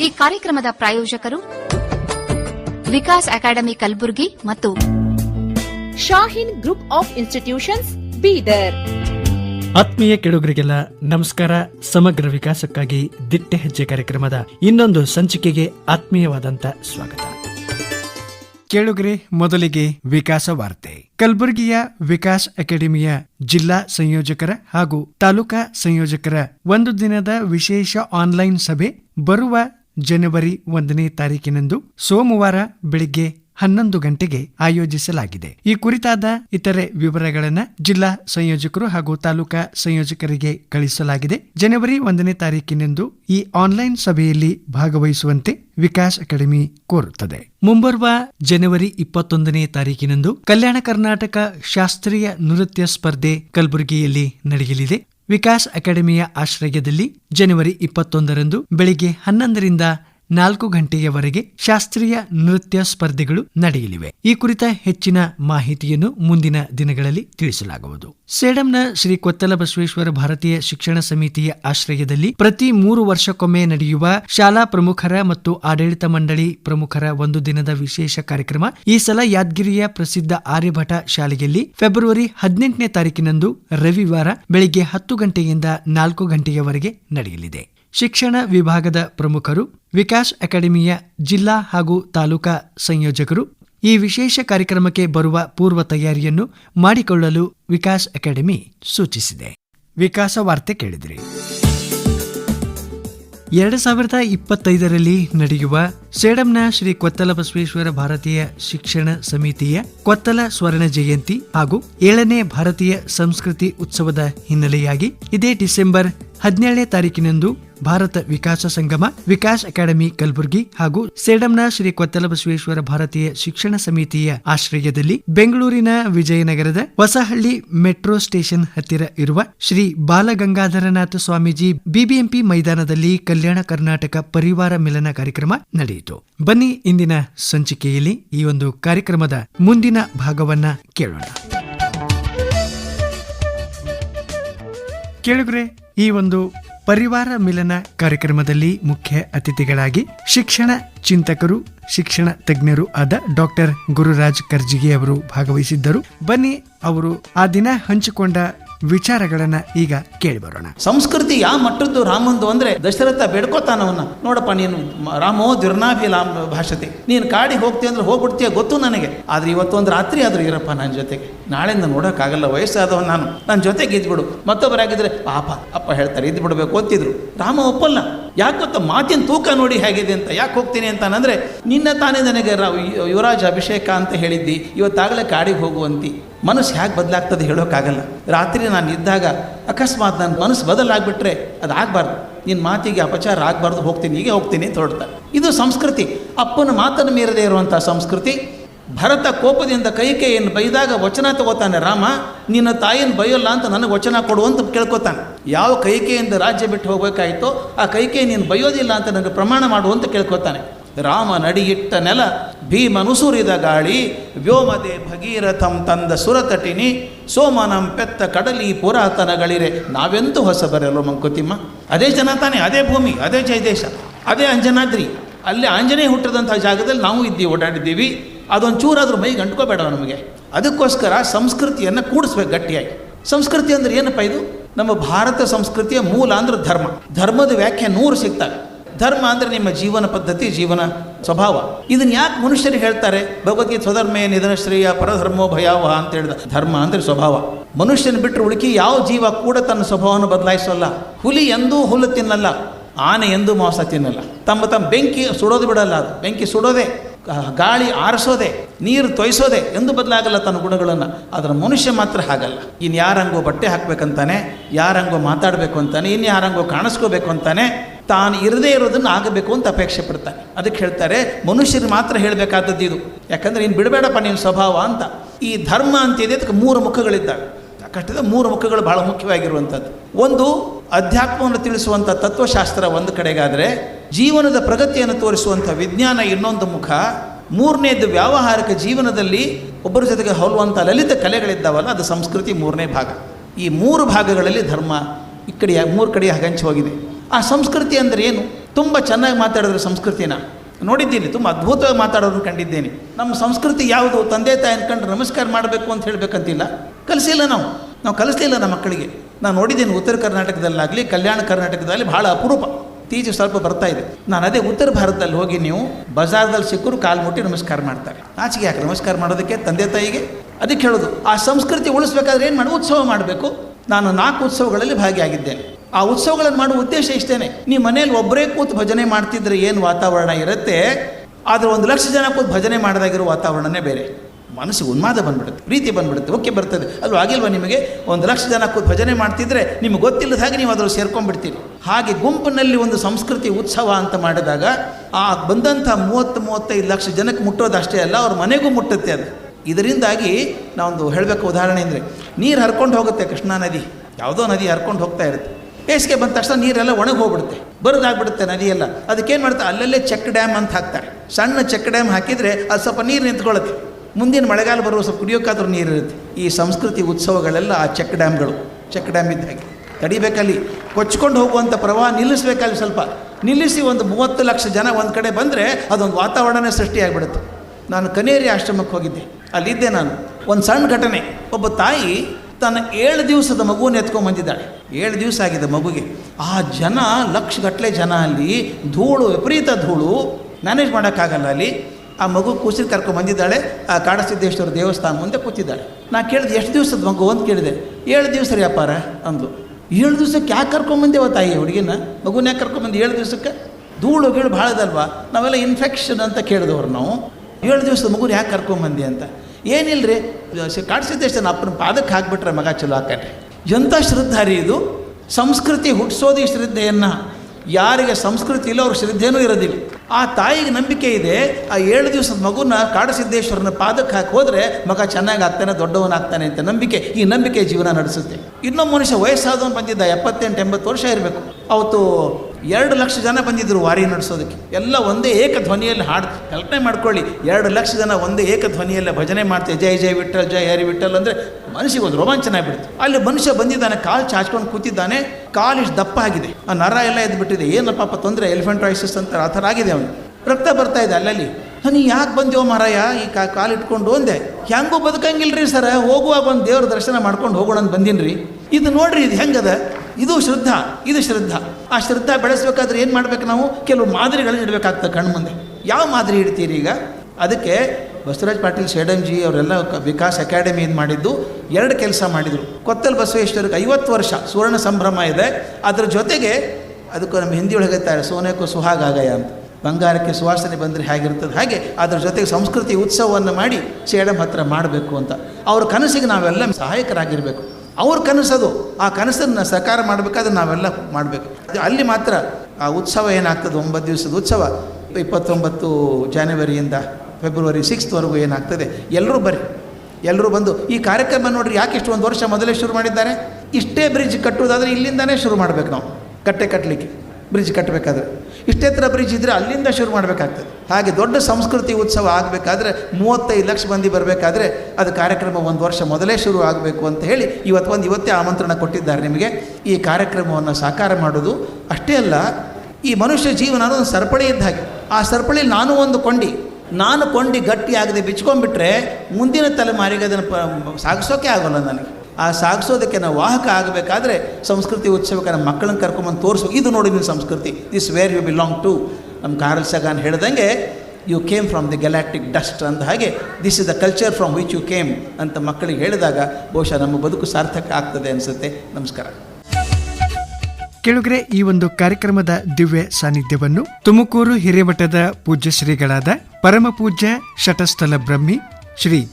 ಈ ಕಾರ್ಯಕ್ರಮದ ಪ್ರಾಯೋಜಕರು ವಿಕಾಸ್ ಅಕಾಡೆಮಿ ಕಲಬುರಗಿ ಮತ್ತು Shaheen group of institutions Bidar. ಆತ್ಮೀಯ ಕೆಡುಗರಿಗೆಲ್ಲ ನಮಸ್ಕಾರ. ಸಮಗ್ರ ವಿಕಾಸಕ್ಕಾಗಿ ದಿಟ್ಟೆ ಹೆಜ್ಜೆ ಕಾರ್ಯಕ್ರಮದ ಇನ್ನೊಂದು ಸಂಚಿಕೆಗೆ ಆತ್ಮೀಯವಾದಂತ ಸ್ವಾಗತ. ಕೇಳುಗರೆ ಮೊದಲಿಗೆ ವಿಕಾಸ ವಾರ್ತೆ. ಕಲಬುರಗಿಯ ವಿಕಾಸ್ ಅಕಾಡೆಮಿಯ ಜಿಲ್ಲಾ ಸಂಯೋಜಕರ ಹಾಗೂ ತಾಲೂಕಾ ಸಂಯೋಜಕರ ಒಂದು ದಿನದ ವಿಶೇಷ ಆನ್ಲೈನ್ ಸಭೆ ಬರುವ ಜನವರಿ ಒಂದನೇ ತಾರೀಕಿನಂದು ಸೋಮವಾರ ಬೆಳಿಗ್ಗೆ ಹನ್ನೊಂದು ಗಂಟೆಗೆ ಆಯೋಜಿಸಲಾಗಿದೆ. ಈ ಕುರಿತಾದ ಇತರೆ ವಿವರಗಳನ್ನು ಜಿಲ್ಲಾ ಸಂಯೋಜಕರು ಹಾಗೂ ತಾಲೂಕಾ ಸಂಯೋಜಕರಿಗೆ ಕಳಿಸಲಾಗಿದೆ. ಜನವರಿ ಒಂದನೇ ತಾರೀಕಿನಂದು ಈ ಆನ್ಲೈನ್ ಸಭೆಯಲ್ಲಿ ಭಾಗವಹಿಸುವಂತೆ ವಿಕಾಸ್ ಅಕಾಡೆಮಿ ಕೋರುತ್ತದೆ. ಮುಂಬರುವ ಜನವರಿ ಇಪ್ಪತ್ತೊಂದನೇ ತಾರೀಕಿನಂದು ಕಲ್ಯಾಣ ಕರ್ನಾಟಕ ಶಾಸ್ತ್ರೀಯ ನೃತ್ಯ ಸ್ಪರ್ಧೆ ಕಲಬುರಗಿಯಲ್ಲಿ ನಡೆಯಲಿದೆ. ವಿಕಾಸ್ ಅಕಾಡೆಮಿಯ ಆಶ್ರಯದಲ್ಲಿ ಜನವರಿ ಇಪ್ಪತ್ತೊಂದರಂದು ಬೆಳಿಗ್ಗೆ ಹನ್ನೊಂದರಿಂದ ನಾಲ್ಕು ಗಂಟೆಯವರೆಗೆ ಶಾಸ್ತ್ರೀಯ ನೃತ್ಯ ಸ್ಪರ್ಧೆಗಳು ನಡೆಯಲಿವೆ. ಈ ಕುರಿತ ಹೆಚ್ಚಿನ ಮಾಹಿತಿಯನ್ನು ಮುಂದಿನ ದಿನಗಳಲ್ಲಿ ತಿಳಿಸಲಾಗುವುದು. ಸೇಡಂನ ಶ್ರೀ ಕೊತ್ತಲ ಬಸವೇಶ್ವರ ಭಾರತೀಯ ಶಿಕ್ಷಣ ಸಮಿತಿಯ ಆಶ್ರಯದಲ್ಲಿ ಪ್ರತಿ ಮೂರು ವರ್ಷಕ್ಕೊಮ್ಮೆ ನಡೆಯುವ ಶಾಲಾ ಪ್ರಮುಖರ ಮತ್ತು ಆಡಳಿತ ಮಂಡಳಿ ಪ್ರಮುಖರ ಒಂದು ದಿನದ ವಿಶೇಷ ಕಾರ್ಯಕ್ರಮ ಈ ಸಲ ಯಾದಗಿರಿಯ ಪ್ರಸಿದ್ಧ ಆರ್ಯಭಟ ಶಾಲೆಯಲ್ಲಿ ಫೆಬ್ರವರಿ ಹದಿನೆಂಟನೇ ತಾರೀಕಿನಂದು ರವಿವಾರ ಬೆಳಿಗ್ಗೆ ಹತ್ತು ಗಂಟೆಯಿಂದ ನಾಲ್ಕು ಗಂಟೆಯವರೆಗೆ ನಡೆಯಲಿದೆ. ಶಿಕ್ಷಣ ವಿಭಾಗದ ಪ್ರಮುಖರು, ವಿಕಾಸ್ ಅಕಾಡೆಮಿಯ ಜಿಲ್ಲಾ ಹಾಗೂ ತಾಲೂಕಾ ಸಂಯೋಜಕರು ಈ ವಿಶೇಷ ಕಾರ್ಯಕ್ರಮಕ್ಕೆ ಬರುವ ಪೂರ್ವ ತಯಾರಿಯನ್ನು ಮಾಡಿಕೊಳ್ಳಲು ವಿಕಾಸ್ ಅಕಾಡೆಮಿ ಸೂಚಿಸಿದೆ. ವಿಕಾಸ ವಾರ್ತೆ ಕೇಳಿದ್ರಿ. ಎರಡು ಸಾವಿರದ ಇಪ್ಪತ್ತೈದರಲ್ಲಿ ನಡೆಯುವ ಸೇಡಂನ ಶ್ರೀ ಕೊತ್ತಲ ಬಸವೇಶ್ವರ ಭಾರತೀಯ ಶಿಕ್ಷಣ ಸಮಿತಿಯ ಕೊತ್ತಲ ಸ್ವರ್ಣ ಜಯಂತಿ ಹಾಗೂ ಏಳನೇ ಭಾರತೀಯ ಸಂಸ್ಕೃತಿ ಉತ್ಸವದ ಹಿನ್ನೆಲೆಯಾಗಿ ಇದೇ ಡಿಸೆಂಬರ್ ಹದಿನೇಳನೇ ತಾರೀಕಿನಂದು ಭಾರತ ವಿಕಾಸ ಸಂಗಮ, ವಿಕಾಸ್ ಅಕಾಡೆಮಿ ಕಲಬುರಗಿ ಹಾಗೂ ಸೇಡಂನ ಶ್ರೀ ಕೊತ್ತಲ ಬಸವೇಶ್ವರ ಭಾರತೀಯ ಶಿಕ್ಷಣ ಸಮಿತಿಯ ಆಶ್ರಯದಲ್ಲಿ ಬೆಂಗಳೂರಿನ ವಿಜಯನಗರದ ಹೊಸಹಳ್ಳಿ ಮೆಟ್ರೋ ಸ್ಟೇಷನ್ ಹತ್ತಿರ ಇರುವ ಶ್ರೀ ಬಾಲಗಂಗಾಧರನಾಥ ಸ್ವಾಮೀಜಿ ಬಿಬಿಎಂಪಿ ಮೈದಾನದಲ್ಲಿ ಕಲ್ಯಾಣ ಕರ್ನಾಟಕ ಪರಿವಾರ ಮಿಲನ ಕಾರ್ಯಕ್ರಮ ನಡೆಯಿತು. ಬನ್ನಿ ಇಂದಿನ ಸಂಚಿಕೆಯಲ್ಲಿ ಈ ಒಂದು ಕಾರ್ಯಕ್ರಮದ ಮುಂದಿನ ಭಾಗವನ್ನ ಕೇಳೋಣ. ಕೇಳುಗ್ರೆ, ಈ ಒಂದು ಪರಿವಾರ ಮಿಲನ ಕಾರ್ಯಕ್ರಮದಲ್ಲಿ ಮುಖ್ಯ ಅತಿಥಿಗಳಾಗಿ ಶಿಕ್ಷಣ ಚಿಂತಕರು, ಶಿಕ್ಷಣ ತಜ್ಞರು ಆದ ಡಾಕ್ಟರ್ ಗುರುರಾಜ್ ಕರ್ಜಿಗೆ ಅವರು ಭಾಗವಹಿಸಿದ್ದರು. ಬನ್ನಿ, ಅವರು ಆ ದಿನ ಹಂಚಿಕೊಂಡ ವಿಚಾರಗಳನ್ನ ಈಗ ಕೇಳಿ ಬರೋಣ ಸಂಸ್ಕೃತಿ ಯಾವ ಮಟ್ಟದ್ದು ರಾಮಂದು ಅಂದ್ರೆ ದಶರಥ ಬೇಡ್ಕೋತಾನವನ್ನ. ನೋಡಪ್ಪ, ನೀನು ರಾಮೋ ದುರ್ನಾಭಿ ರಾಮ ಭಾಷತೆ. ನೀನು ಕಾಡಿಗೆ ಹೋಗ್ತೀಯ ಅಂದ್ರೆ ಹೋಗ್ಬಿಡ್ತೀಯ ಗೊತ್ತು ನನಗೆ. ಆದ್ರೆ ಇವತ್ತೊಂದು ರಾತ್ರಿ ಆದ್ರೂ ಇರಪ್ಪ ನನ್ನ ಜೊತೆಗೆ. ನಾಳೆಯಿಂದ ನೋಡೋಕ್ಕಾಗಲ್ಲ ವಯಸ್ಸಾದವ ನಾನು. ನನ್ನ ಜೊತೆಗೆ ಇದ್ಬಿಡು. ಮತ್ತೊಬ್ಬರಾಗಿದ್ರೆ, ಪಾಪ, ಅಪ್ಪ ಹೇಳ್ತಾರೆ ಇದ್ಬಿಡ್ಬೇಕು ಬಿಡಬೇಕು ಅಂತಿದ್ರು ರಾಮ ಒಪ್ಪಲ್ಲ. ಯಾಕೆ ಗೊತ್ತಾ? ಮಾತಿನ ತೂಕ ನೋಡಿ ಹೇಗಿದೆ ಅಂತ. ಯಾಕೆ ಹೋಗ್ತೀನಿ ಅಂತ ಅಂದ್ರೆ, ನಿನ್ನ ತಾನೇ ನನಗೆ ಯುವರಾಜ ಅಭಿಷೇಕ ಅಂತ ಹೇಳಿದ್ದಿ. ಇವತ್ತಾಗಲೇ ಕಾಡಿಗೆ ಹೋಗುವಂತಿ. ಮನಸ್ಸು ಹೇಗೆ ಬದಲಾಗ್ತದೆ ಹೇಳೋಕ್ಕಾಗಲ್ಲ. ರಾತ್ರಿ ನಾನು ಇದ್ದಾಗ ಅಕಸ್ಮಾತ್ ನನ್ನ ಮನಸ್ಸು ಬದಲಾಗ್ಬಿಟ್ರೆ ಅದು ಆಗಬಾರ್ದು. ನಿನ್ನ ಮಾತಿಗೆ ಅಪಚಾರ ಆಗಬಾರ್ದು, ಹೋಗ್ತೀನಿ, ಹೀಗೆ ಹೋಗ್ತೀನಿ ಅಂತ ಇದು ಸಂಸ್ಕೃತಿ. ಅಪ್ಪನ ಮಾತನ್ನು ಮೀರದೇ ಇರುವಂಥ ಸಂಸ್ಕೃತಿ. ಭರತ ಕೋಪದಿಂದ ಕೈಕೆಯನ್ನು ಬೈದಾಗ ವಚನ ತಗೋತಾನೆ, ರಾಮ, ನಿನ್ನ ತಾಯಿನ ಬೈಯೋಲ್ಲ ಅಂತ ನನಗೆ ವಚನ ಕೊಡು ಅಂತ ಕೇಳ್ಕೊತಾನೆ. ಯಾವ ಕೈಕೆಯಿಂದ ರಾಜ್ಯ ಬಿಟ್ಟು ಹೋಗಬೇಕಾಯಿತೋ ಆ ಕೈಕೆ ನೀನು ಬೈಯೋದಿಲ್ಲ ಅಂತ ನನಗೆ ಪ್ರಮಾಣ ಮಾಡು ಅಂತ ಕೇಳ್ಕೊತಾನೆ. ರಾಮ ನಡಿಯಿಟ್ಟ ನೆಲ ಭೀಮನುಸುರಿದ ಗಾಳಿ, ವ್ಯೋಮದೆ ಭಗೀರಥಂ ತಂದ ಸುರತಟಿನಿ ಸೋಮನಂ ಪೆತ್ತ ಕಡಲಿ ಪುರಾತನಗಳಿರೆ. ನಾವೆಂತೂ ಹೊಸ ಬರಲು ಮಂಕುತಿಮ್ಮ? ಅದೇ ಜನ ತಾನೇ, ಅದೇ ಭೂಮಿ, ಅದೇ ಜಯದೇಶ, ಅದೇ ಅಂಜನಾದ್ರಿ. ಅಲ್ಲಿ ಆಂಜನೇಯ ಹುಟ್ಟಿದಂಥ ಜಾಗದಲ್ಲಿ ನಾವು ಇದ್ದೀವಿ, ಓಡಾಡಿದ್ದೀವಿ. ಅದೊಂದು ಚೂರಾದರೂ ಮೈಗೆ ಅಂಟ್ಕೋಬೇಡ ನಮಗೆ. ಅದಕ್ಕೋಸ್ಕರ ಸಂಸ್ಕೃತಿಯನ್ನು ಕೂಡಿಸ್ಬೇಕು ಗಟ್ಟಿಯಾಗಿ. ಸಂಸ್ಕೃತಿ ಅಂದ್ರೆ ಏನಪ್ಪ ಇದು? ನಮ್ಮ ಭಾರತ ಸಂಸ್ಕೃತಿಯ ಮೂಲ ಅಂದ್ರೆ ಧರ್ಮ. ಧರ್ಮದ ವ್ಯಾಖ್ಯೆ ನೂರು ಸಿಗ್ತವೆ. ಧರ್ಮ ಅಂದರೆ ನಿಮ್ಮ ಜೀವನ ಪದ್ಧತಿ, ಜೀವನ ಸ್ವಭಾವ. ಇದನ್ನ ಯಾಕೆ ಮನುಷ್ಯರಿಗೆ ಹೇಳ್ತಾರೆ? ಭಗವದ್ಗೀತೆ ಸ್ವಧರ್ಮೇ ನಿಧನ ಶ್ರೇಯ ಪರಧರ್ಮೋ ಭಯಾವಹ ಅಂತ ಹೇಳಿದ. ಧರ್ಮ ಅಂದರೆ ಸ್ವಭಾವ. ಮನುಷ್ಯನ ಬಿಟ್ಟರೆ ಉಳುಕಿ ಯಾವ ಜೀವ ಕೂಡ ತನ್ನ ಸ್ವಭಾವವನ್ನು ಬದಲಾಯಿಸೋಲ್ಲ. ಹುಲಿ ಎಂದೂ ಹುಲ್ಲು ತಿನ್ನಲ್ಲ. ಆನೆ ಎಂದೂ ಮಾಂಸ ತಿನ್ನಲ್ಲ. ತಮ್ಮ ತಮ್ಮ ಬೆಂಕಿ ಸುಡೋದು ಬಿಡಲ್ಲ ಅದು. ಬೆಂಕಿ ಸುಡೋದೆ ಗಾಳಿ ಆರಿಸೋದೆ, ನೀರು ತೊಯ್ಸೋದೆ ಎಂದು ಬದಲಾಗಲ್ಲ ತನ್ನ ಗುಣಗಳನ್ನು. ಆದರೆ ಮನುಷ್ಯ ಮಾತ್ರ ಹಾಗಲ್ಲ. ಇನ್ನು ಯಾರಂಗೋ ಬಟ್ಟೆ ಹಾಕ್ಬೇಕಂತಾನೆ, ಯಾರಂಗೋ ಮಾತಾಡಬೇಕು ಅಂತಾನೆ ಇನ್ನು ಯಾರಂಗೋ ಕಾಣಿಸ್ಕೋಬೇಕು ಅಂತಾನೆ ತಾನು ಇರದೇ ಇರೋದನ್ನು ಆಗಬೇಕು ಅಂತ ಅಪೇಕ್ಷೆ ಪಡ್ತಾನೆ. ಅದಕ್ಕೆ ಹೇಳ್ತಾರೆ ಮನುಷ್ಯರು ಮಾತ್ರ ಹೇಳಬೇಕಾದದ್ದು ಇದು. ಯಾಕಂದ್ರೆ ಇನ್ನು ಬಿಡಬೇಡಪ್ಪ ನಿನ್ನ ಸ್ವಭಾವ ಅಂತ. ಈ ಧರ್ಮ ಅಂತಿದೆ ಅದಕ್ಕೆ ಮೂರು ಮುಖಗಳಿದ್ದಾವೆ. ಕಷ್ಟದ ಮೂರು ಮುಖಗಳು ಬಹಳ ಮುಖ್ಯವಾಗಿರುವಂಥದ್ದು. ಒಂದು, ಅಧ್ಯಾತ್ಮವನ್ನು ತಿಳಿಸುವಂಥ ತತ್ವಶಾಸ್ತ್ರ ಒಂದು ಕಡೆಗಾದರೆ, ಜೀವನದ ಪ್ರಗತಿಯನ್ನು ತೋರಿಸುವಂಥ ವಿಜ್ಞಾನ ಇನ್ನೊಂದು ಮುಖ. ಮೂರನೇದು ವ್ಯಾವಹಾರಿಕ ಜೀವನದಲ್ಲಿ ಒಬ್ಬರ ಜೊತೆಗೆ ಹೋಲುವಂಥ ಲಲಿತ ಕಲೆಗಳಿದ್ದಾವಲ್ಲ, ಅದು ಸಂಸ್ಕೃತಿ ಮೂರನೇ ಭಾಗ. ಈ ಮೂರು ಭಾಗಗಳಲ್ಲಿ ಧರ್ಮ ಈ ಕಡೆಯ, ಮೂರು ಕಡೆಯ ಹಂಚಿ ಹೋಗಿದೆ. ಆ ಸಂಸ್ಕೃತಿ ಅಂದರೆ ಏನು? ತುಂಬ ಚೆನ್ನಾಗಿ ಮಾತಾಡಿದ್ರೆ ಸಂಸ್ಕೃತಿನ. ನೋಡಿದ್ದೀನಿ, ತುಂಬ ಅದ್ಭುತವಾಗಿ ಮಾತಾಡೋರು ಕಂಡಿದ್ದೇನೆ. ನಮ್ಮ ಸಂಸ್ಕೃತಿ ಯಾವುದು? ತಂದೆ ತಾಯಿ ಅಂದ್ಕೊಂಡು ನಮಸ್ಕಾರ ಮಾಡಬೇಕು ಅಂತ ಹೇಳಬೇಕಂತಿಲ್ಲ. ಕಲಿಸಿಲ್ಲ ನಾವು. ನಾವು ಕಲಿಸಲಿಲ್ಲ ನಮ್ಮ ಮಕ್ಕಳಿಗೆ. ನಾನು ನೋಡಿದ್ದೀನಿ ಉತ್ತರ ಕರ್ನಾಟಕದಲ್ಲಾಗಲಿ, ಕಲ್ಯಾಣ ಕರ್ನಾಟಕದಲ್ಲಿ ಭಾಳ ಅಪರೂಪ. ತೀಜು ಸ್ವಲ್ಪ ಬರ್ತಾ ಇದೆ. ನಾನು ಅದೇ ಉತ್ತರ ಭಾರತದಲ್ಲಿ ಹೋಗಿ ನೀವು ಬಜಾರ್ದಲ್ಲಿ ಸಿಕ್ಕರು ಕಾಲು ಮುಟ್ಟಿ ನಮಸ್ಕಾರ ಮಾಡ್ತಾರೆ. ಆಚೆಗೆ ಯಾಕೆ ನಮಸ್ಕಾರ ಮಾಡೋದಕ್ಕೆ? ತಂದೆ ತಾಯಿಗೆ? ಅದಕ್ಕೆ ಹೇಳೋದು, ಆ ಸಂಸ್ಕೃತಿ ಉಳಿಸ್ಬೇಕಾದ್ರೆ ಏನು ಮಾಡಿ, ಉತ್ಸವ ಮಾಡಬೇಕು? ನಾನು ನಾಲ್ಕು ಉತ್ಸವಗಳಲ್ಲಿ ಭಾಗಿಯಾಗಿದ್ದೇನೆ. ಆ ಉತ್ಸವಗಳನ್ನು ಮಾಡುವ ಉದ್ದೇಶ ಇಷ್ಟೇನೆ. ನೀ ಮನೇಲಿ ಒಬ್ಬರೇ ಕೂತು ಭಜನೆ ಮಾಡ್ತಿದ್ರೆ ಏನು ವಾತಾವರಣ ಇರುತ್ತೆ? ಆದರೆ ಒಂದು ಲಕ್ಷ ಜನ ಕೂತು ಭಜನೆ ಮಾಡಿದಾಗಿರೋ ವಾತಾವರಣನೇ ಬೇರೆ. ಮನಸ್ಸಿಗೆ ಉನ್ಮಾದ ಬಂದ್ಬಿಡುತ್ತೆ, ಪ್ರೀತಿ ಬಂದ್ಬಿಡುತ್ತೆ, ಓಕೆ ಬರ್ತದೆ. ಅಲ್ವಾ ಆಗಿಲ್ವಾ ನಿಮಗೆ? ಒಂದು ಲಕ್ಷ ಜನ ಕೂತು ಭಜನೆ ಮಾಡ್ತಿದ್ರೆ ನಿಮ್ಗೆ ಗೊತ್ತಿಲ್ಲದ ಹಾಗೆ ನೀವು ಅದರಲ್ಲಿ ಸೇರ್ಕೊಂಡ್ಬಿಡ್ತೀರಿ. ಹಾಗೆ ಗುಂಪಿನಲ್ಲಿ ಒಂದು ಸಂಸ್ಕೃತಿ ಉತ್ಸವ ಅಂತ ಮಾಡಿದಾಗ ಆ ಬಂದಂಥ ಮೂವತ್ತು, ಮೂವತ್ತೈದು ಲಕ್ಷ ಜನಕ್ಕೆ ಮುಟ್ಟೋದು ಅಷ್ಟೇ ಅಲ್ಲ, ಅವ್ರ ಮನೆಗೂ ಮುಟ್ಟುತ್ತೆ ಅದು. ಇದರಿಂದಾಗಿ ನಾವೊಂದು ಹೇಳಬೇಕು ಉದಾಹರಣೆ ಅಂದರೆ, ನೀರು ಹರ್ಕೊಂಡು ಹೋಗುತ್ತೆ ಕೃಷ್ಣಾ ನದಿ. ಯಾವುದೋ ನದಿ ಹರ್ಕೊಂಡು ಹೋಗ್ತಾ ಇರುತ್ತೆ. ಬೇಸಿಗೆ ಬಂದ ತಕ್ಷಣ ನೀರೆಲ್ಲ ಒಣಗಿ ಹೋಗ್ಬಿಡುತ್ತೆ ಬರೋದಾಗ್ಬಿಡುತ್ತೆ ನದಿಯೆಲ್ಲ. ಅದಕ್ಕೇನು ಮಾಡ್ತಾರೆ? ಅಲ್ಲಲ್ಲೇ ಚೆಕ್ ಡ್ಯಾಮ್ ಅಂತ ಹಾಕ್ತಾರೆ. ಸಣ್ಣ ಚೆಕ್ ಡ್ಯಾಮ್ ಹಾಕಿದರೆ ಅದು ಸ್ವಲ್ಪ ನೀರು ನಿಂತ್ಕೊಳ್ಳುತ್ತೆ. ಮುಂದಿನ ಮಳೆಗಾಲ ಬರುವ ಸ್ವಲ್ಪ ಕುಡಿಯೋಕ್ಕಾದ್ರೂ ನೀರು ಇರುತ್ತೆ. ಈ ಸಂಸ್ಕೃತಿ ಉತ್ಸವಗಳೆಲ್ಲ ಆ ಚೆಕ್ ಡ್ಯಾಮ್ಗಳು. ಚೆಕ್ ಡ್ಯಾಮ್ ಇದ್ದಾಗೆ ತಡಿಬೇಕಲ್ಲಿ. ಕೊಚ್ಕೊಂಡು ಹೋಗುವಂಥ ಪ್ರವಾಹ ನಿಲ್ಲಿಸಬೇಕಲ್ಲಿ ಸ್ವಲ್ಪ. ನಿಲ್ಲಿಸಿ ಒಂದು ಮೂವತ್ತು ಲಕ್ಷ ಜನ ಒಂದು ಕಡೆ ಬಂದರೆ ಅದೊಂದು ವಾತಾವರಣನೇ ಸೃಷ್ಟಿಯಾಗಿಬಿಡುತ್ತೆ. ನಾನು ಕನೇರಿ ಆಶ್ರಮಕ್ಕೆ ಹೋಗಿದ್ದೆ. ಅಲ್ಲಿದ್ದೆ ನಾನು. ಒಂದು ಸಣ್ಣ ಘಟನೆ. ಒಬ್ಬ ತಾಯಿ ತನ್ನ ಏಳು ದಿವಸದ ಮಗುವನ್ನು ಎತ್ಕೊಂಡು ಬಂದಿದ್ದಾಳೆ. ಏಳು ದಿವಸ ಆಗಿದೆ ಮಗುಗೆ. ಆ ಜನ, ಲಕ್ಷಗಟ್ಟಲೆ ಜನ ಅಲ್ಲಿ, ಧೂಳು, ವಿಪರೀತ ಧೂಳು ಮ್ಯಾನೇಜ್ ಮಾಡೋಕ್ಕಾಗಲ್ಲ ಅಲ್ಲಿ. ಆ ಮಗು ಕೂಸಿದ ಕರ್ಕೊಂಡು ಬಂದಿದ್ದಾಳೆ, ಆ ಕಾಡಸಿದ್ದೇಶ್ವರ ದೇವಸ್ಥಾನ ಮುಂದೆ ಕೂತಿದ್ದಾಳೆ. ನಾನು ಕೇಳಿದೆ, ಎಷ್ಟು ದಿವಸದ ಮಗು? ಅಂತ ಕೇಳಿದೆ. ಏಳು ದಿವಸ ರೀ ಅಪ್ಪಾರ ಅಂದು ಏಳು ದಿವಸಕ್ಕೆ ಯಾಕೆ ಕರ್ಕೊಂಬಂದೇವ ತಾಯಿ ಹುಡುಗಿನ? ಮಗುನ ಯಾಕೆ ಕರ್ಕೊಂಬಂದು ಏಳು ದಿವಸಕ್ಕೆ? ಧೂಳು, ಗೀಳು ಭಾಳ ಇದಲ್ವಾ? ನಾವೆಲ್ಲ ಇನ್ಫೆಕ್ಷನ್ ಅಂತ ಕೇಳಿದವ್ರು ನಾವು. ಏಳು ದಿವಸದ ಮಗುನ ಯಾಕೆ ಕರ್ಕೊಂಬಂದಿ ಅಂತ? ಏನಿಲ್ಲ ಏನಿಲ್ರಿ ಕಾಡ್ಸಿದ್ದೇಶ ಅಪ್ಪನ ಪಾದಕ್ಕೆ ಹಾಕ್ಬಿಟ್ರೆ ಮಗ ಚಲೋ ಹಾಕಟ್ರಿ ಎಂಥ ಶ್ರದ್ಧಾ ರೀ ಇದು? ಸಂಸ್ಕೃತಿ ಹುಟ್ಟಿಸೋದು ಈ ಶ್ರದ್ಧೆಯನ್ನು. ಯಾರಿಗೆ ಸಂಸ್ಕೃತಿ ಇಲ್ಲ ಅವ್ರ ಶ್ರದ್ಧೆಯೂ ಇರೋದಿಲ್ಲ. ಆ ತಾಯಿಗೆ ನಂಬಿಕೆ ಇದೆ, ಆ ಏಳು ದಿವಸದ ಮಗುನ ಕಾಡಸಿದ್ದೇಶ್ವರನ ಪಾದಕ್ಕೆ ಹಾಕಿ ಹೋದರೆ ಮಗ ಚೆನ್ನಾಗಿ ಆಗ್ತಾನೆ ದೊಡ್ಡವನಾಗ್ತಾನೆ ಅಂತ ನಂಬಿಕೆ ಈ ನಂಬಿಕೆ ಜೀವನ ನಡೆಸುತ್ತೆ. ಇನ್ನೊಬ್ಬ ಮನುಷ್ಯ ವಯಸ್ಸಾದವನು ಬಂದಿದ್ದ ಎಪ್ಪತ್ತೆಂಟು, ಎಂಬತ್ತು ವರ್ಷ ಇರಬೇಕು. ಅವತ್ತು ಎರಡು ಲಕ್ಷ ಜನ ಬಂದಿದ್ದರು ವಾರಿ ನಡೆಸೋದಕ್ಕೆ. ಎಲ್ಲ ಒಂದೇ ಏಕ ಧ್ವನಿಯಲ್ಲಿ ಹಾಡು ಕಲ್ಪನೆ ಮಾಡ್ಕೊಳ್ಳಿ. ಎರಡು ಲಕ್ಷ ಜನ ಒಂದೇ ಏಕ ಧ್ವನಿಯಲ್ಲೇ ಭಜನೆ ಮಾಡ್ತೀವಿ. ಜೈ ಜೈ ವಿಠಲ್ ಜೈ ಹರಿ ವಿಠಲ್ ಅಂದರೆ ಮನಸ್ಸಿಗೆ ಒಂದು ರೋಮಾಂಚನ ಆಗ್ಬಿಡ್ತು ಅಲ್ಲಿ ಮನುಷ್ಯ ಬಂದಿದ್ದಾನೆ, ಕಾಲು ಚಾಚ್ಕೊಂಡು ಕೂತಿದ್ದಾನೆ, ಕಾಲು ಇಷ್ಟು ದಪ್ಪ ಆಗಿದೆ. ಆ ನರ ಎಲ್ಲ ಎದ್ಬಿಟ್ಟಿದೆ. ಏನು ಪಾಪ ತೊಂದರೆ ಎಲಿಫೆಂಟ್ರೈಸಿಸ್ ಅಂತ ಆ ಥರ ಆಗಿದೆ ಅವನು. ರಕ್ತ ಬರ್ತಾ ಇದೆ ಅಲ್ಲಲ್ಲಿ. ನೀ ಯಾಕೆ ಬಂದೆವು ಮಾರಾಯ? ಈ ಕಾ, ಕಾಲು ಇಟ್ಕೊಂಡು ಒಂದೆ ಹೆಂಗೂ ಬದುಕಂಗಿಲ್ರಿ ಸರ. ಹೋಗುವಾಗ ಒಂದು ದೇವ್ರ ದರ್ಶನ ಮಾಡ್ಕೊಂಡು ಹೋಗೋಣ ಅಂತ ಬಂದೀನಿ ಇದು ನೋಡ್ರಿ, ಇದು ಹೆಂಗದ? ಇದು ಶ್ರದ್ಧಾ ಇದು ಶ್ರದ್ಧಾ. ಆ ಶ್ರದ್ಧಾ ಬೆಳೆಸಬೇಕಾದ್ರೆ ಏನು ಮಾಡ್ಬೇಕು ನಾವು? ಕೆಲವು ಮಾದರಿಗಳನ್ನ ಇಡಬೇಕಾಗ್ತದೆ ಕಣ್ಣು ಮುಂದೆ. ಯಾವ ಮಾದರಿ ಇಡ್ತೀರಿ ಈಗ? ಅದಕ್ಕೆ ಬಸವರಾಜ್ ಪಾಟೀಲ್, ಶೇಡಂಜಿ ಅವರೆಲ್ಲ ವಿಕಾಸ್ ಅಕಾಡೆಮಿ ಇದು ಮಾಡಿದ್ದು? ಎರಡು ಕೆಲಸ ಮಾಡಿದರು. ಕೊತ್ತಲ್ ಬಸವೇಶ್ವರಿಗೆ ಐವತ್ತು ವರ್ಷ ಸುವರ್ಣ ಸಂಭ್ರಮ ಇದೆ. ಅದರ ಜೊತೆಗೆ ಅದಕ್ಕೂ ನಮ್ಮ ಹಿಂದಿ ಒಳಗೆ ಹೇಳ್ತಾರೆ ಸೋನೆಗೂ ಸುಹಾಗಾಗಯ ಅಂತ. ಬಂಗಾರಕ್ಕೆ ಸುವಾಸನೆ ಬಂದರೆ ಹೇಗಿರ್ತದೆ? ಹಾಗೆ ಅದರ ಜೊತೆಗೆ ಸಂಸ್ಕೃತಿ ಉತ್ಸವವನ್ನು ಮಾಡಿ ಸೇಡಂ ಹತ್ರ ಮಾಡಬೇಕು ಅಂತ. ಅವ್ರ ಕನಸಿಗೆ ನಾವೆಲ್ಲ ಸಹಾಯಕರಾಗಿರಬೇಕು. ಅವ್ರ ಕನಸದು. ಆ ಕನಸನ್ನು ಸಕಾರ ಮಾಡಬೇಕಾದ್ರೆ ನಾವೆಲ್ಲ ಮಾಡಬೇಕು. ಅಲ್ಲಿ ಮಾತ್ರ ಆ ಉತ್ಸವ ಏನಾಗ್ತದೆ? ಒಂಬತ್ತು ದಿವಸದ ಉತ್ಸವ. ಇಪ್ಪತ್ತೊಂಬತ್ತು ಜಾನ್ವರಿಯಿಂದ ಫೆಬ್ರವರಿ ಸಿಕ್ಸ್ತ್ವರೆಗೂ ಏನಾಗ್ತದೆ? ಎಲ್ಲರೂ ಬರ್ರಿ. ಎಲ್ಲರೂ ಬಂದು, ಈ ಕಾರ್ಯಕ್ರಮ ನೋಡ್ರಿ ಯಾಕೆ ಇಷ್ಟು ಒಂದು ವರ್ಷ ಮೊದಲೇ ಶುರು ಮಾಡಿದ್ದಾರೆ? ಇಷ್ಟೇ ಬ್ರಿಡ್ಜ್ ಕಟ್ಟುವುದಾದರೆ ಇಲ್ಲಿಂದನೇ ಶುರು ಮಾಡಬೇಕು ನಾವು. ಕಟ್ಟೆ ಕಟ್ಟಲಿಕ್ಕೆ ಬ್ರಿಡ್ಜ್ ಕಟ್ಟಬೇಕಾದ್ರೆ. ಇಷ್ಟೇ ಬ್ರಿಡ್ಜ್ ಇದ್ದರೆ ಅಲ್ಲಿಂದ ಶುರು ಮಾಡಬೇಕಾಗ್ತದೆ. ಹಾಗೆ ದೊಡ್ಡ ಸಂಸ್ಕೃತಿ ಉತ್ಸವ ಆಗಬೇಕಾದ್ರೆ ಮೂವತ್ತೈದು ಲಕ್ಷ ಮಂದಿ ಬರಬೇಕಾದ್ರೆ ಅದು ಕಾರ್ಯಕ್ರಮ ಒಂದು ವರ್ಷ ಮೊದಲೇ ಶುರು ಆಗಬೇಕು ಅಂತ ಹೇಳಿ ಇವತ್ತು ಒಂದು ಇವತ್ತೇ ಆಮಂತ್ರಣ ಕೊಟ್ಟಿದ್ದಾರೆ ನಿಮಗೆ. ಈ ಕಾರ್ಯಕ್ರಮವನ್ನು ಸಾಕಾರ ಮಾಡೋದು ಅಷ್ಟೇ ಅಲ್ಲ, ಈ ಮನುಷ್ಯ ಜೀವನ ಅನ್ನೋದು ಸರಪಳಿ ಇದ್ದ ಹಾಗೆ. ಆ ಸರಪಳಿ ನಾನು ಒಂದು ಕೊಂಡಿ. ನಾನು ಕೊಂಡಿ ಗಟ್ಟಿಯಾಗದೆ ಬಿಚ್ಕೊಂಡ್ಬಿಟ್ರೆ ಮುಂದಿನ ತಲೆಮಾರಿಗೆ ಅದನ್ನು ಸಾಗಿಸೋಕೆ ಆಗೋಲ್ಲ ನನಗೆ. ಆ ಸಾಗಿಸೋದಕ್ಕೆ ನಾವು ವಾಹಕ ಆಗಬೇಕಾದ್ರೆ ಸಂಸ್ಕೃತಿ ಉತ್ಸವಕ್ಕೆ ನಮ್ಮ ಮಕ್ಕಳನ್ನ ಕರ್ಕೊಂಬಂದು ತೋರಿಸು. ಇದು ನೋಡಿ ನಿಮ್ಮ ಸಂಸ್ಕೃತಿ. This where you belong to ನಮ್ಮ ಕಾರಲ್ ಸಗಾನ್ ಹೇಳ್ದಂಗೆ you came from the galactic dust ಅಂತ ಹಾಗೆ this is the culture from which you came ಅಂತ ಮಕ್ಕಳಿಗೆ ಹೇಳಿದಾಗ, ಬಹುಶಃ ನಮ್ಮ ಬದುಕು ಸಾರ್ಥಕ ಆಗ್ತದೆ ಅನಿಸುತ್ತೆ. ನಮಸ್ಕಾರ. ಕೆಳಗರೆ, ಈ ಒಂದು ಕಾರ್ಯಕ್ರಮದ ದಿವ್ಯ ಸಾನ್ನಿಧ್ಯವನ್ನು ತುಮಕೂರು ಹಿರೇಮಠದ ಪೂಜ್ಯ ಶ್ರೀಗಳಾದ ಪರಮ ಪೂಜ್ಯ ಶಟಸ್ಥಲ ಬ್ರಹ್ಮಿ ಶ್ರೀ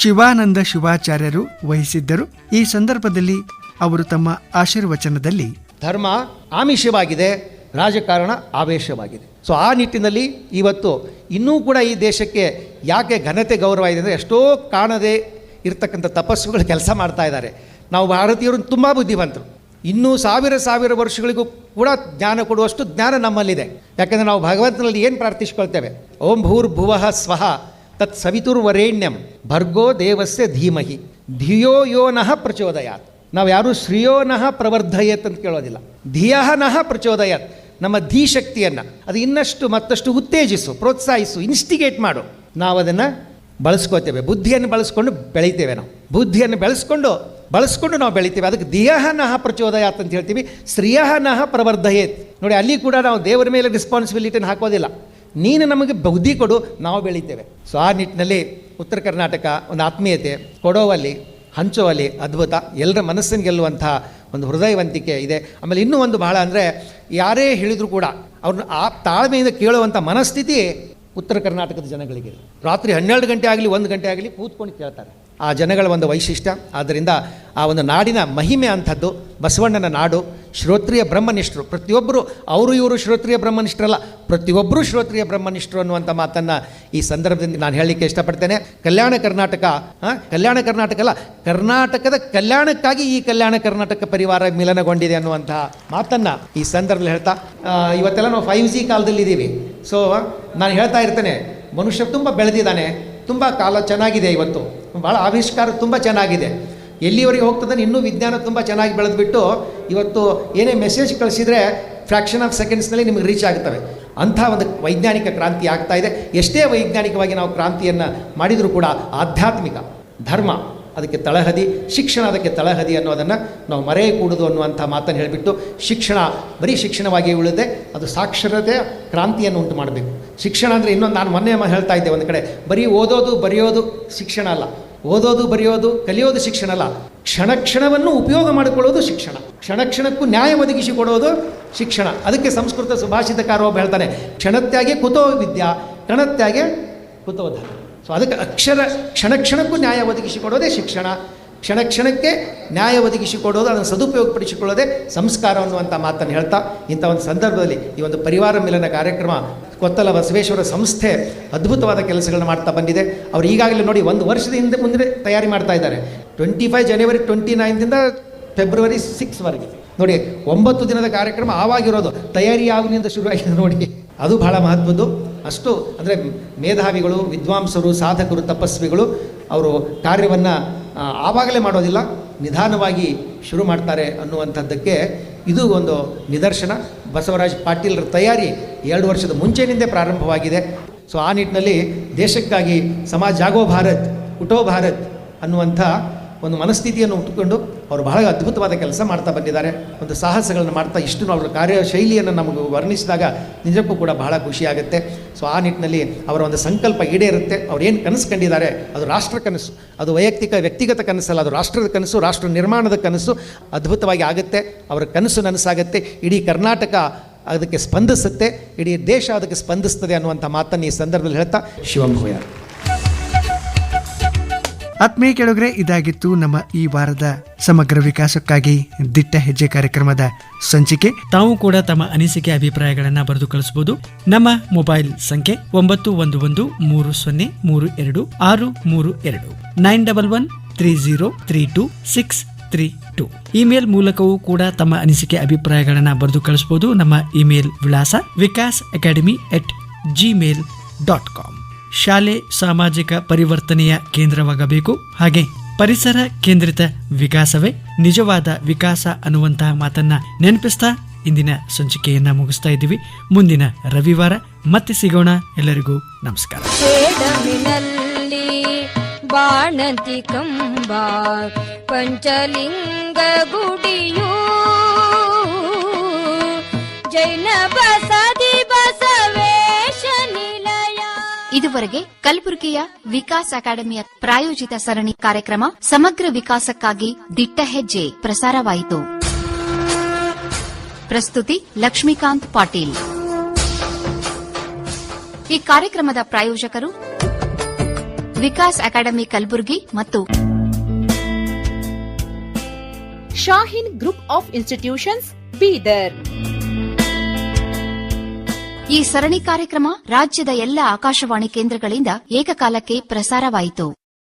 ಶಿವಾನಂದ ಶಿವಾಚಾರ್ಯರು ವಹಿಸಿದ್ದರು. ಈ ಸಂದರ್ಭದಲ್ಲಿ ಅವರು ತಮ್ಮ ಆಶೀರ್ವಚನದಲ್ಲಿ ಧರ್ಮ ಆಮಿಷವಾಗಿದೆ, ರಾಜಕಾರಣ ಆವೇಶವಾಗಿದೆ. ಸೊ ಆ ನಿಟ್ಟಿನಲ್ಲಿ ಇವತ್ತು ಇನ್ನೂ ಕೂಡ ಈ ದೇಶಕ್ಕೆ ಯಾಕೆ ಘನತೆ ಗೌರವ ಇದೆ ಅಂದರೆ ಎಷ್ಟೋ ಕಾಣದೇ ಇರತಕ್ಕಂಥ ತಪಸ್ಸುಗಳು ಕೆಲಸ ಮಾಡ್ತಾ ಇದ್ದಾರೆ. ನಾವು ಭಾರತೀಯರು ತುಂಬ ಬುದ್ಧಿವಂತರು. ಇನ್ನೂ ಸಾವಿರ ಸಾವಿರ ವರ್ಷಗಳಿಗೂ ಕೂಡ ಜ್ಞಾನ ಕೊಡುವಷ್ಟು ಜ್ಞಾನ ನಮ್ಮಲ್ಲಿದೆ. ಯಾಕಂದರೆ ನಾವು ಭಗವಂತನಲ್ಲಿ ಏನು ಪ್ರಾರ್ಥಿಸ್ಕೊಳ್ತೇವೆ? ಓಂ ಭೂರ್ಭುವಃ ಸ್ವಹ ತತ್ ಸವಿತುರ್ವರೇಣ್ಯಂ. ಭರ್ಗೋ ದೇವಸ್ಯ ಧೀಮಹಿ. ಧಿಯೋ ಯೋ ನಃ ಪ್ರಚೋದಯಾತ್. ನಾವು ಯಾರು ಶ್ರೀಯೋ ನಃ ಪ್ರವರ್ಧಯತ್ ಅಂತ ಕೇಳೋದಿಲ್ಲ. ಧಿಯಃ ನಃ ಪ್ರಚೋದಯತ್. ನಮ್ಮ ಧೀ ಶಕ್ತಿಯನ್ನು, ಅದು ಇನ್ನಷ್ಟು ಮತ್ತಷ್ಟು ಉತ್ತೇಜಿಸು, ಪ್ರೋತ್ಸಾಹಿಸು ಇನ್ಸ್ಟಿಗೇಟ್ ಮಾಡು. ನಾವು ಅದನ್ನು ಬಳಸ್ಕೋತೇವೆ. ಬುದ್ಧಿಯನ್ನು ಬಳಸ್ಕೊಂಡು ಬೆಳಿತೇವೆ ನಾವು. ಬುದ್ಧಿಯನ್ನು ಬೆಳೆಸ್ಕೊಂಡು, ಬಳಸ್ಕೊಂಡು ನಾವು ಬೆಳಿತೇವೆ. ಅದಕ್ಕೆ ದಿಯಹ ನಹ ಪ್ರಚೋದಯಾತ್ ಅಂತ ಹೇಳ್ತೀವಿ. ಶ್ರಿಯಃ ನಹ ಪ್ರವರ್ಧಯೇತ್. ನೋಡಿ, ಅಲ್ಲಿ ಕೂಡ ನಾವು ದೇವರ ಮೇಲೆ ರೆಸ್ಪಾನ್ಸಿಬಿಲಿಟಿನ ಹಾಕೋದಿಲ್ಲ. ನೀನು ನಮಗೆ ಬುದ್ಧಿ ಕೊಡು, ನಾವು ಬೆಳೀತೇವೆ. ಸೊ ಆ ನಿಟ್ಟಿನಲ್ಲಿ ಉತ್ತರ ಕರ್ನಾಟಕ ಒಂದು ಆತ್ಮೀಯತೆ ಕೊಡೋವಲ್ಲಿ, ಹಂಚುವಲ್ಲಿ ಅದ್ಭುತ. ಎಲ್ಲರ ಮನಸ್ಸನ್ನು ಗೆಲ್ಲುವಂಥ ಒಂದು ಹೃದಯವಂತಿಕೆ ಇದೆ. ಆಮೇಲೆ ಇನ್ನೂ ಒಂದು ಬಹಳ ಅಂದರೆ, ಯಾರೇ ಹೇಳಿದರೂ ಕೂಡ ಅವ್ರನ್ನ ಆ ತಾಳ್ಮೆಯಿಂದ ಕೇಳುವಂಥ ಮನಸ್ಥಿತಿ ಉತ್ತರ ಕರ್ನಾಟಕದ ಜನಗಳಿಗೆ ರಾತ್ರಿ ಹನ್ನೆರಡು ಗಂಟೆ ಆಗಲಿ, ಒಂದು ಗಂಟೆ ಆಗಲಿ ಕೂತ್ಕೊಂಡು ಕೇಳ್ತಾರೆ. ಆ ಜನಗಳ ಒಂದು ವೈಶಿಷ್ಟ್ಯ. ಆದ್ದರಿಂದ ಆ ಒಂದು ನಾಡಿನ ಮಹಿಮೆ ಅಂಥದ್ದು, ಬಸವಣ್ಣನ ನಾಡು, ಶ್ರೋತ್ರಿಯ ಬ್ರಹ್ಮನಿಷ್ಠರು. ಪ್ರತಿಯೊಬ್ಬರು, ಅವರು ಇವರು ಶ್ರೋತ್ರಿಯ ಬ್ರಹ್ಮನಿಷ್ಠರಲ್ಲ, ಪ್ರತಿಯೊಬ್ಬರು ಶ್ರೋತ್ರಿಯ ಬ್ರಹ್ಮನಿಷ್ಠರು ಅನ್ನುವಂಥ ಮಾತನ್ನು ಈ ಸಂದರ್ಭದಲ್ಲಿ ನಾನು ಹೇಳಲಿಕ್ಕೆ ಇಷ್ಟಪಡ್ತೇನೆ. ಕಲ್ಯಾಣ ಕರ್ನಾಟಕ ಕಲ್ಯಾಣ ಕರ್ನಾಟಕ ಅಲ್ಲ, ಕರ್ನಾಟಕದ ಕಲ್ಯಾಣಕ್ಕಾಗಿ ಈ ಕಲ್ಯಾಣ ಕರ್ನಾಟಕ ಪರಿವಾರ ಮಿಲನಗೊಂಡಿದೆ ಅನ್ನುವಂಥ ಮಾತನ್ನು ಈ ಸಂದರ್ಭದಲ್ಲಿ ಹೇಳ್ತಾ ಇವತ್ತೆಲ್ಲ ನಾವು ಫೈವ್ ಜಿ ಕಾಲದಲ್ಲಿ ಇದ್ದೀವಿ ಸೊ ನಾನು ಹೇಳ್ತಾ ಇರ್ತೇನೆ, ಮನುಷ್ಯ ತುಂಬ ಬೆಳೆದಿದ್ದಾನೆ. ತುಂಬ ಕಾಲ ಚೆನ್ನಾಗಿದೆ ಇವತ್ತು. ಭಾಳ ಆವಿಷ್ಕಾರ ತುಂಬ ಚೆನ್ನಾಗಿದೆ. ಎಲ್ಲಿವರೆಗೆ ಹೋಗ್ತದೆ ಇನ್ನೂ ವಿಜ್ಞಾನ ತುಂಬ ಚೆನ್ನಾಗಿ ಬೆಳೆದ್ಬಿಟ್ಟು ಇವತ್ತು ಏನೇ ಮೆಸೇಜ್ ಕಳಿಸಿದರೆ ಫ್ರ್ಯಾಕ್ಷನ್ ಆಫ್ ಸೆಕೆಂಡ್ಸ್ನಲ್ಲಿ ನಿಮಗೆ ರೀಚ್ ಆಗ್ತವೆ. ಅಂಥ ಒಂದು ವೈಜ್ಞಾನಿಕ ಕ್ರಾಂತಿ ಆಗ್ತಾ ಇದೆ. ಎಷ್ಟೇ ವೈಜ್ಞಾನಿಕವಾಗಿ ನಾವು ಕ್ರಾಂತಿಯನ್ನು ಮಾಡಿದರೂ ಕೂಡ ಆಧ್ಯಾತ್ಮಿಕ, ಧರ್ಮ ಅದಕ್ಕೆ ತಳಹದಿ, ಶಿಕ್ಷಣ ಅದಕ್ಕೆ ತಳಹದಿ ಅನ್ನೋದನ್ನು ನಾವು ಮರೆಯಕೂಡದು ಅನ್ನುವಂಥ ಮಾತನ್ನು ಹೇಳಿಬಿಟ್ಟು ಶಿಕ್ಷಣ ಬರೀ ಶಿಕ್ಷಣವಾಗಿ ಉಳಿದೆ. ಅದು ಸಾಕ್ಷರತೆ ಕ್ರಾಂತಿಯನ್ನು ಉಂಟು ಮಾಡಬೇಕು. ಶಿಕ್ಷಣ ಅಂದರೆ ಇನ್ನೊಂದು ನಾನು ಮೊನ್ನೆ ಹೇಳ್ತಾ ಇದ್ದೆ ಒಂದು ಕಡೆ. ಬರೀ ಓದೋದು, ಬರೆಯೋದು ಶಿಕ್ಷಣ ಅಲ್ಲ. ಓದೋದು, ಬರೆಯೋದು, ಕಲಿಯೋದು ಶಿಕ್ಷಣ ಅಲ್ಲ. ಕ್ಷಣ ಕ್ಷಣವನ್ನು ಉಪಯೋಗ ಮಾಡಿಕೊಳ್ಳೋದು ಶಿಕ್ಷಣ. ಕ್ಷಣ ಕ್ಷಣಕ್ಕೂ ನ್ಯಾಯ ಒದಗಿಸಿ ಕೊಡೋದು ಶಿಕ್ಷಣ. ಅದಕ್ಕೆ ಸಂಸ್ಕೃತ ಸುಭಾಷಿತಕಾರ ಒಬ್ಬ ಹೇಳ್ತಾನೆ. ಕ್ಷಣತ್ಯಾಗೆ ಕುತೋ ವಿದ್ಯಾ ಕಣತ್ಯಾಗೆ ಕುತೋಧ ಸೊ ಅದಕ್ಕೆ ಅಕ್ಷರ, ಕ್ಷಣ ಕ್ಷಣಕ್ಕೂ ನ್ಯಾಯ ಒದಗಿಸಿ ಕೊಡೋದೇ ಶಿಕ್ಷಣ. ಕ್ಷಣ ಕ್ಷಣಕ್ಕೆ ನ್ಯಾಯ ಒದಗಿಸಿಕೊಡೋದು, ಅದನ್ನು ಸದುಪಯೋಗಪಡಿಸಿಕೊಳ್ಳೋದೆ ಸಂಸ್ಕಾರ ಅನ್ನುವಂಥ ಮಾತನ್ನು ಹೇಳ್ತಾ ಇಂಥ ಒಂದು ಸಂದರ್ಭದಲ್ಲಿ ಈ ಒಂದು ಪರಿವಾರ ಮಿಲನ ಕಾರ್ಯಕ್ರಮ ಕೊತ್ತಲ ಬಸವೇಶ್ವರ ಸಂಸ್ಥೆ ಅದ್ಭುತವಾದ ಕೆಲಸಗಳನ್ನು ಮಾಡ್ತಾ ಬಂದಿದೆ. ಅವರು ಈಗಾಗಲೇ ನೋಡಿ ಒಂದು ವರ್ಷದ ಹಿಂದೆ ಮುಂದೆ ತಯಾರಿ ಮಾಡ್ತಾ ಇದ್ದಾರೆ. ಟ್ವೆಂಟಿ ಫೈವ್ ಜನವರಿ ಟ್ವೆಂಟಿ ನೈನ್ದಿಂದ ಫೆಬ್ರವರಿ ಸಿಕ್ಸ್ವರೆಗೆ ನೋಡಿ, ಒಂಬತ್ತು ದಿನದ ಕಾರ್ಯಕ್ರಮ ಆವಾಗಿರೋದು ತಯಾರಿ ಯಾವಾಗಿನಿಂದ ಶುರುವಾಗಿದೆ ನೋಡಿ. ಅದು ಬಹಳ ಮಹತ್ವದ್ದು. ಅಷ್ಟು ಅಂದರೆ ಮೇಧಾವಿಗಳು, ವಿದ್ವಾಂಸರು, ಸಾಧಕರು, ತಪಸ್ವಿಗಳು, ಅವರು ಕಾರ್ಯವನ್ನು ಆವಾಗಲೇ ಮಾಡೋದಿಲ್ಲ, ನಿಧಾನವಾಗಿ ಶುರು ಮಾಡ್ತಾರೆ ಅನ್ನುವಂಥದ್ದಕ್ಕೆ ಇದು ಒಂದು ನಿದರ್ಶನ. ಬಸವರಾಜ್ ಪಾಟೀಲ್ರ ತಯಾರಿ ಎರಡು ವರ್ಷದ ಮುಂಚೆನಿಂದ ಪ್ರಾರಂಭವಾಗಿದೆ. ಸೊ ಆ ನಿಟ್ಟಿನಲ್ಲಿ ದೇಶಕ್ಕಾಗಿ ಸಮಾಜ ಜಾಗೋ ಭಾರತ್, ಉಟೋ ಭಾರತ್ ಅನ್ನುವಂಥ ಒಂದು ಮನಸ್ಥಿತಿಯನ್ನು ಉಟ್ಕೊಂಡು ಅವರು ಬಹಳ ಅದ್ಭುತವಾದ ಕೆಲಸ ಮಾಡ್ತಾ ಬಂದಿದ್ದಾರೆ. ಒಂದು ಸಾಹಸಗಳನ್ನು ಮಾಡ್ತಾ ಇಷ್ಟು ಅವರ ಕಾರ್ಯಶೈಲಿಯನ್ನು ನಮಗೆ ವರ್ಣಿಸಿದಾಗ ನಿಜಕ್ಕೂ ಕೂಡ ಬಹಳ ಖುಷಿಯಾಗುತ್ತೆ ಸೊ ಆ ನಿಟ್ಟಿನಲ್ಲಿ ಅವರ ಒಂದು ಸಂಕಲ್ಪ ಈಡೇರುತ್ತೆ. ಅವ್ರು ಏನು ಕನಸು ಕಂಡಿದ್ದಾರೆ, ಅದು ರಾಷ್ಟ್ರ ಕನಸು. ಅದು ವೈಯಕ್ತಿಕ, ವ್ಯಕ್ತಿಗತ ಕನಸಲ್ಲ, ಅದು ರಾಷ್ಟ್ರದ ಕನಸು, ರಾಷ್ಟ್ರ ನಿರ್ಮಾಣದ ಕನಸು ಅದ್ಭುತವಾಗಿ ಆಗುತ್ತೆ. ಅವರ ಕನಸು ನನಸಾಗುತ್ತೆ. ಇಡೀ ಕರ್ನಾಟಕ ಅದಕ್ಕೆ ಸ್ಪಂದಿಸುತ್ತೆ. ಇಡೀ ದೇಶ ಅದಕ್ಕೆ ಸ್ಪಂದಿಸ್ತದೆ ಅನ್ನುವಂಥ ಮಾತನ್ನು ಈ ಸಂದರ್ಭದಲ್ಲಿ ಹೇಳ್ತಾ ಶಿವಂಭೂಯ ಆತ್ಮೀಯ ಕೆಳಗರೆ, ಇದಾಗಿತ್ತು ನಮ್ಮ ಈ ವಾರದ ಸಮಗ್ರ ವಿಕಾಸಕ್ಕಾಗಿ ದಿಟ್ಟ ಹೆಜ್ಜೆ ಕಾರ್ಯಕ್ರಮದ ಸಂಚಿಕೆ. ತಾವು ಕೂಡ ತಮ್ಮ ಅನಿಸಿಕೆ, ಅಭಿಪ್ರಾಯಗಳನ್ನ ಬರೆದು ಕಳಿಸಬಹುದು ನಮ್ಮ ಮೊಬೈಲ್ ಸಂಖ್ಯೆ ಒಂಬತ್ತು ಒಂದು ಒಂದು ಮೂರು ಸೊನ್ನೆ ಮೂರು ಎರಡು ಆರು ಮೂರು ಎರಡು. Nine double one three zero three two six three two. Email ಮೂಲಕವೂ ಕೂಡ ತಮ್ಮ ಅನಿಸಿಕೆ, ಅಭಿಪ್ರಾಯಗಳನ್ನ ಬರೆದು ಕಳಿಸಬಹುದು ನಮ್ಮ ಇಮೇಲ್ ವಿಳಾಸ Vikas academy at Gmail dot com ಶಾಲೆ ಸಾಮಾಜಿಕ ಪರಿವರ್ತನೆಯ ಕೇಂದ್ರವಾಗಬೇಕು. ಹಾಗೆ ಪರಿಸರ ಕೇಂದ್ರಿತ ವಿಕಾಸವೇ ನಿಜವಾದ ವಿಕಾಸ ಅನ್ನುವಂತಹ ಮಾತನ್ನ ನೆನಪಿಸ್ತಾ ಇಂದಿನ ಸಂಚಿಕೆಯನ್ನ ಮುಗಿಸ್ತಾ ಇದ್ದೀವಿ. ಮುಂದಿನ ರವಿವಾರ ಮತ್ತೆ ಸಿಗೋಣ. ಎಲ್ಲರಿಗೂ ನಮಸ್ಕಾರ. ಬಾಣಂತಿ ಪಂಚಲಿಂಗ ಗುಡಿಯು, ಜೈನ ಬಸದಿ ಇದುವರೆಗೆ ಕಲಬುರಗಿಯ ವಿಕಾಸ್ ಅಕಾಡೆಮಿಯ ಪ್ರಾಯೋಜಿತ ಸರಣಿ ಕಾರ್ಯಕ್ರಮ ಸಮಗ್ರ ವಿಕಾಸಕ್ಕಾಗಿ ದಿಟ್ಟ ಹೆಜ್ಜೆ ಪ್ರಸಾರವಾಯಿತು. ಪ್ರಸ್ತುತಿ ಲಕ್ಷ್ಮೀಕಾಂತ್ ಪಾಟೀಲ್. ಈ ಕಾರ್ಯಕ್ರಮದ ಪ್ರಾಯೋಜಕರು ವಿಕಾಸ್ ಅಕಾಡೆಮಿ ಕಲಬುರಗಿ ಮತ್ತು Shahin group of institutions Bidar. ಈ ಸರಣಿ ಕಾರ್ಯಕ್ರಮ ರಾಜ್ಯದ ಎಲ್ಲ ಆಕಾಶವಾಣಿ ಕೇಂದ್ರಗಳಿಂದ ಏಕಕಾಲಕ್ಕೆ ಪ್ರಸಾರವಾಯಿತು.